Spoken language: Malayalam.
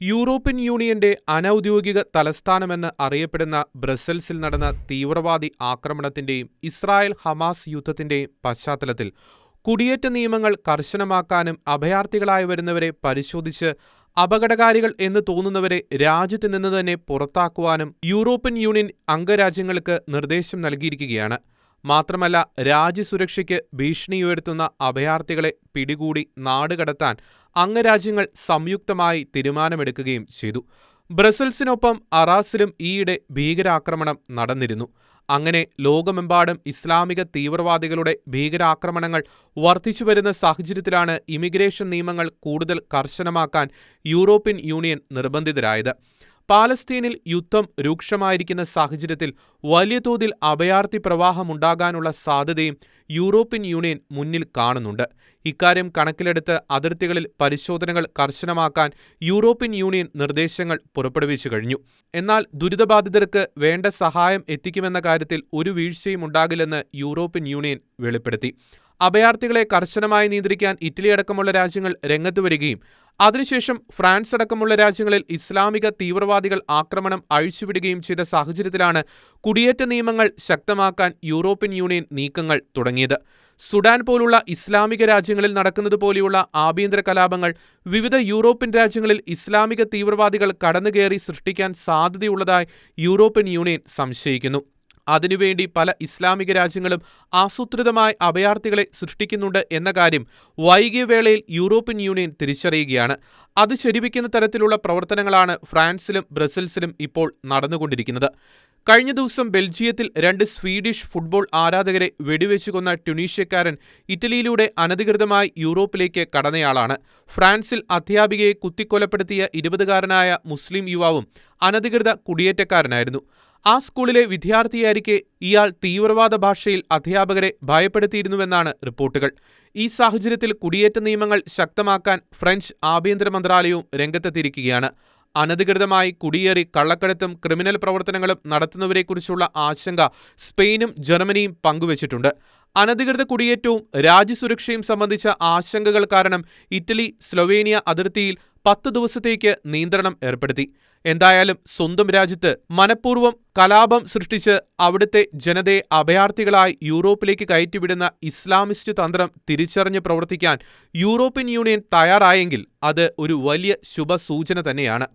യൂറോപ്യൻ യൂണിയന്റെ അനൗദ്യോഗിക തലസ്ഥാനമെന്ന് അറിയപ്പെടുന്ന ബ്രസൽസിൽ നടന്ന തീവ്രവാദി ആക്രമണത്തിന്റെയും ഇസ്രായേൽ ഹമാസ് യുദ്ധത്തിന്റെയും പശ്ചാത്തലത്തിൽ കുടിയേറ്റ നിയമങ്ങൾ കർശനമാക്കാനും അഭയാർത്ഥികളായി വരുന്നവരെ പരിശോധിച്ച് അപകടകാരികൾ എന്ന് തോന്നുന്നവരെ രാജ്യത്ത് നിന്ന് തന്നെ പുറത്താക്കുവാനും യൂറോപ്യൻ യൂണിയൻ അംഗരാജ്യങ്ങൾക്ക് നിർദ്ദേശം നൽകിയിരിക്കുകയാണ്. മാത്രമല്ല രാജ്യസുരക്ഷയ്ക്ക് ഭീഷണിയുയർത്തുന്ന അഭയാർത്ഥികളെ പിടികൂടി നാടുകടത്താൻ അംഗരാജ്യങ്ങൾ സംയുക്തമായി തീരുമാനമെടുക്കുകയും ചെയ്തു. ബ്രസൽസിനൊപ്പം അറാസിലും ഈയിടെ ഭീകരാക്രമണം നടന്നിരുന്നു. അങ്ങനെ ലോകമെമ്പാടും ഇസ്ലാമിക തീവ്രവാദികളുടെ ഭീകരാക്രമണങ്ങൾ വർദ്ധിച്ചുവരുന്ന സാഹചര്യത്തിലാണ് ഇമിഗ്രേഷൻ നിയമങ്ങൾ കൂടുതൽ കർശനമാക്കാൻ യൂറോപ്യൻ യൂണിയൻ നിർബന്ധിതരായത്. പാലസ്തീനിൽ യുദ്ധം രൂക്ഷമായിരിക്കുന്ന സാഹചര്യത്തിൽ വലിയ തോതിൽ അഭയാർത്ഥി പ്രവാഹമുണ്ടാകാനുള്ള സാധ്യതയും യൂറോപ്യൻ യൂണിയൻ മുന്നിൽ കാണുന്നുണ്ട്. ഇക്കാര്യം കണക്കിലെടുത്ത് അതിർത്തികളിൽ പരിശോധനകൾ കർശനമാക്കാൻ യൂറോപ്യൻ യൂണിയൻ നിർദ്ദേശങ്ങൾ പുറപ്പെടുവിച്ചു കഴിഞ്ഞു. എന്നാൽ ദുരിതബാധിതർക്ക് വേണ്ട സഹായം എത്തിക്കുമെന്ന കാര്യത്തിൽ ഒരു വീഴ്ചയും ഉണ്ടാകില്ലെന്ന് യൂറോപ്യൻ യൂണിയൻ വെളിപ്പെടുത്തി. അഭയാർത്ഥികളെ കർശനമായി നിയന്ത്രിക്കാൻ ഇറ്റലി അടക്കമുള്ള രാജ്യങ്ങൾ രംഗത്തു വരികയും അതിനുശേഷം ഫ്രാൻസ് അടക്കമുള്ള രാജ്യങ്ങളിൽ ഇസ്ലാമിക തീവ്രവാദികൾ ആക്രമണം അഴിച്ചുവിടുകയും ചെയ്ത സാഹചര്യത്തിലാണ് കുടിയേറ്റ നിയമങ്ങൾ ശക്തമാക്കാൻ യൂറോപ്യൻ യൂണിയൻ നീക്കങ്ങൾ തുടങ്ങിയത്. സുഡാൻ പോലുള്ള ഇസ്ലാമിക രാജ്യങ്ങളിൽ നടക്കുന്നത് പോലെയുള്ള ആഭ്യന്തര കലാപങ്ങൾ വിവിധ യൂറോപ്യൻ രാജ്യങ്ങളിൽ ഇസ്ലാമിക തീവ്രവാദികൾ കടന്നുകയറി സൃഷ്ടിക്കാൻ സാധ്യതയുള്ളതായി യൂറോപ്യൻ യൂണിയൻ സംശയിക്കുന്നു. അതിനുവേണ്ടി പല ഇസ്ലാമിക രാജ്യങ്ങളും ആസൂത്രിതമായി അഭയാർത്ഥികളെ സൃഷ്ടിക്കുന്നുണ്ട് എന്ന കാര്യം വൈകിയ വേളയിൽ യൂറോപ്യൻ യൂണിയൻ തിരിച്ചറിയുകയാണ്. അത് ശരിവയ്ക്കുന്ന തരത്തിലുള്ള പ്രവർത്തനങ്ങളാണ് ഫ്രാൻസിലും ബ്രസൽസിലും ഇപ്പോൾ നടന്നുകൊണ്ടിരിക്കുന്നത്. കഴിഞ്ഞ ദിവസം ബെൽജിയത്തിൽ രണ്ട് സ്വീഡിഷ് ഫുട്ബോൾ ആരാധകരെ വെടിവെച്ചു കൊന്ന ട്യുണീഷ്യക്കാരൻ ഇറ്റലിയിലൂടെ അനധികൃതമായി യൂറോപ്പിലേക്ക് കടന്നയാളാണ്. ഫ്രാൻസിൽ അധ്യാപികയെ കുത്തിക്കൊലപ്പെടുത്തിയ ഇരുപതുകാരനായ മുസ്ലിം യുവാവും അനധികൃത കുടിയേറ്റക്കാരനായിരുന്നു. ആ സ്കൂളിലെ വിദ്യാർത്ഥിയായിരിക്കെ ഇയാൾ തീവ്രവാദ ഭാഷയിൽ അധ്യാപകരെ ഭയപ്പെടുത്തിയിരുന്നുവെന്നാണ് റിപ്പോർട്ടുകൾ. ഈ സാഹചര്യത്തിൽ കുടിയേറ്റ നിയമങ്ങൾ ശക്തമാക്കാൻ ഫ്രഞ്ച് ആഭ്യന്തര മന്ത്രാലയവും രംഗത്തെത്തിയിരിക്കുകയാണ്. അനധികൃതമായി കുടിയേറി കള്ളക്കടത്തും ക്രിമിനൽ പ്രവർത്തനങ്ങളും നടത്തുന്നവരെക്കുറിച്ചുള്ള ആശങ്ക സ്പെയിനും ജർമ്മനിയും പങ്കുവച്ചിട്ടുണ്ട്. അനധികൃത കുടിയേറ്റവും രാജ്യസുരക്ഷയും സംബന്ധിച്ച ആശങ്കകൾ കാരണം ഇറ്റലി സ്ലൊവേനിയ അതിർത്തിയിൽ പത്ത് ദിവസത്തേക്ക് നിയന്ത്രണം ഏർപ്പെടുത്തി. എന്തായാലും സ്വന്തം രാജ്യത്ത് മനഃപൂർവം കലാപം സൃഷ്ടിച്ച് അവിടുത്തെ ജനതയെ അഭയാർത്ഥികളായി യൂറോപ്പിലേക്ക് കയറ്റിവിടുന്ന ഇസ്ലാമിസ്റ്റ് തന്ത്രം തിരിച്ചറിഞ്ഞ് പ്രവർത്തിക്കാൻ യൂറോപ്യൻ യൂണിയൻ തയ്യാറായെങ്കിൽ അത് ഒരു വലിയ ശുഭസൂചന തന്നെയാണ്.